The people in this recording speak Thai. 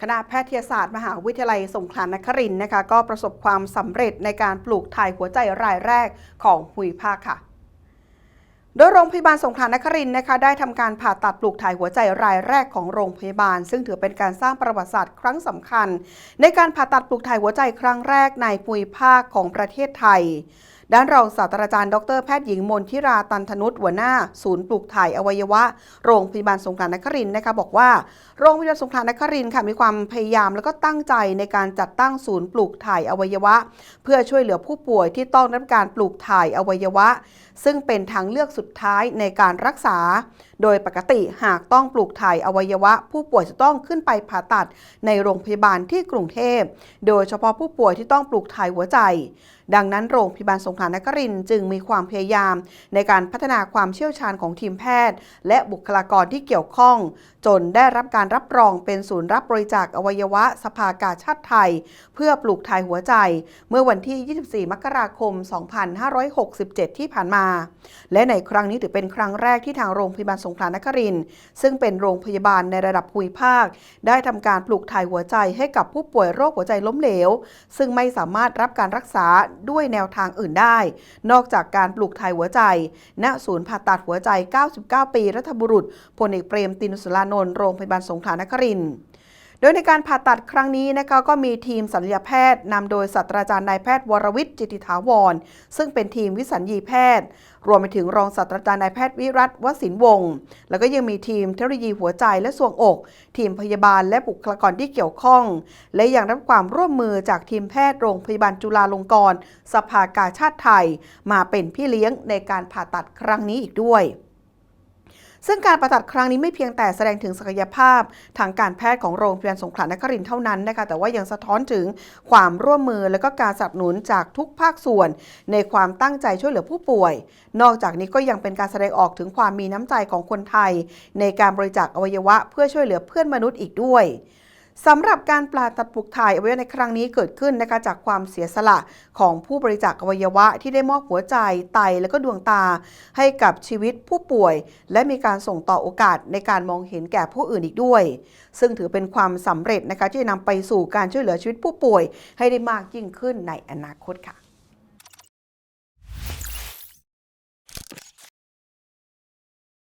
คณะแพทยศาสตร์มหาวิทยาลัยสงขลานครินทร์นะคะ ก็ประสบความสำเร็จในการปลูกถ่ายหัวใจรายแรกของภูมิภาคค่ะ โดยโรงพยาบาลสงขลานครินทร์นะคะ ได้ทำการผ่าตัดปลูกถ่ายหัวใจรายแรกของโรงพยาบาล ซึ่งถือเป็นการสร้างประวัติศาสตร์ครั้งสำคัญ ในการผ่าตัดปลูกถ่ายหัวใจครั้งแรกในภูมิภาคของประเทศไทย ด้านรองศาสตราจารย์ดรแพทย์หญิงมนทิราตันธนุษหัวหน้า ศูนย์ปลูกถ่ายอวัยวะ โรงพยาบาลสงขลานครินทร์นะคะบอกว่าโรงพยาบาลสงขลานครินทร์ค่ะมีความพยายามแล้วก็ตั้งใจในการจัดตั้งศูนย์ปลูกถ่ายอวัยวะ เพื่อช่วยเหลือผู้ป่วยที่ต้องรับการปลูกถ่ายอวัยวะ ซึ่งเป็นทางเลือกสุดท้ายในการรักษา โดยปกติหากต้องปลูกถ่ายอวัยวะ ผู้ป่วยจะต้องขึ้นไปผ่าตัดในโรงพยาบาลที่กรุงเทพ โดยเฉพาะผู้ป่วยที่ต้องปลูกถ่ายหัวใจ ดังนั้นโรงพยาบาลสงขลานครินจึงมีความพยายามในการพัฒนาความเชี่ยวชาญของทีมแพทย์ และบุคลากรที่เกี่ยวข้อง จนได้รับการรับรองเป็นศูนย์รับบริจาคอวัยวะสภากาชาติไทย เพื่อปลูกถ่ายหัวใจ เมื่อวันที่ 24 มกราคม 2567 ที่ผ่านมา และในครั้งนี้ถือเป็นครั้งแรกที่ทางโรงพยาบาลสงขลานครินซึ่งเป็นโรงพยาบาลในระดับภูมิภาค ได้ทำการปลูกถ่ายหัวใจให้กับผู้ป่วยโรคหัวใจล้มเหลว ซึ่งไม่สามารถรับการรักษาด้วยแนวทางอื่นได้ นอกจากการปลูกถ่ายหัวใจ ณ ศูนย์ผ่าตัดหัวใจ 99 ปี รัฐบุรุษพลเอกเปรมตินสุรานนท์ โรงพยาบาลสงขลานครินทร์ โดยในการผ่าตัดครั้งนี้นะคะก็มีทีมศัลยแพทย์นำโดยศาสตราจารย์นายแพทย์วรวิทย์จิติถาวร ซึ่งเป็นทีมวิสัญญีแพทย์ รวมไปถึงรองศาสตราจารย์นายแพทย์วิรัตวสินวงศ์แล้วก็ยังมีทีมเทคโนโลยีหัวใจและส่วงอก ทีมพยาบาลและบุคลากรที่เกี่ยวข้อง และยังรับความร่วมมือจากทีมแพทย์โรงพยาบาลจุฬาลงกรณ์สภากาชาติไทย มาเป็นพี่เลี้ยงในการผ่าตัดครั้งนี้อีกด้วย ซึ่งการผ่าตัดครั้งนี้ไม่เพียงแต่แสดงถึงศักยภาพทางการแพทย์ของโรงพยาบาลสงขลานครินทร์เท่านั้นนะคะ แต่ว่ายังสะท้อนถึงความร่วมมือและก็การสนับสนุนจากทุกภาคส่วน ในความตั้งใจช่วยเหลือผู้ป่วย นอกจากนี้ก็ยังเป็นการแสดงออกถึงความมีน้ำใจของคนไทย ในการบริจาคอวัยวะเพื่อช่วยเหลือเพื่อนมนุษย์อีกด้วย สำหรับการปลาตัดปลูกถ่ายอวัยวะในครั้งนี้เกิดขึ้นนะคะจากความเสียสละของผู้บริจาคอวัยวะที่ได้มอบหัวใจไตและก็ดวงตา ให้กับชีวิตผู้ป่วย และมีการส่งต่อโอกาสในการมองเห็นแก่ผู้อื่นอีกด้วย ซึ่งถือเป็นความสำเร็จนะคะที่จะนำไปสู่การช่วยเหลือชีวิตผู้ป่วย ให้ได้มากยิ่งขึ้นในอนาคตค่ะ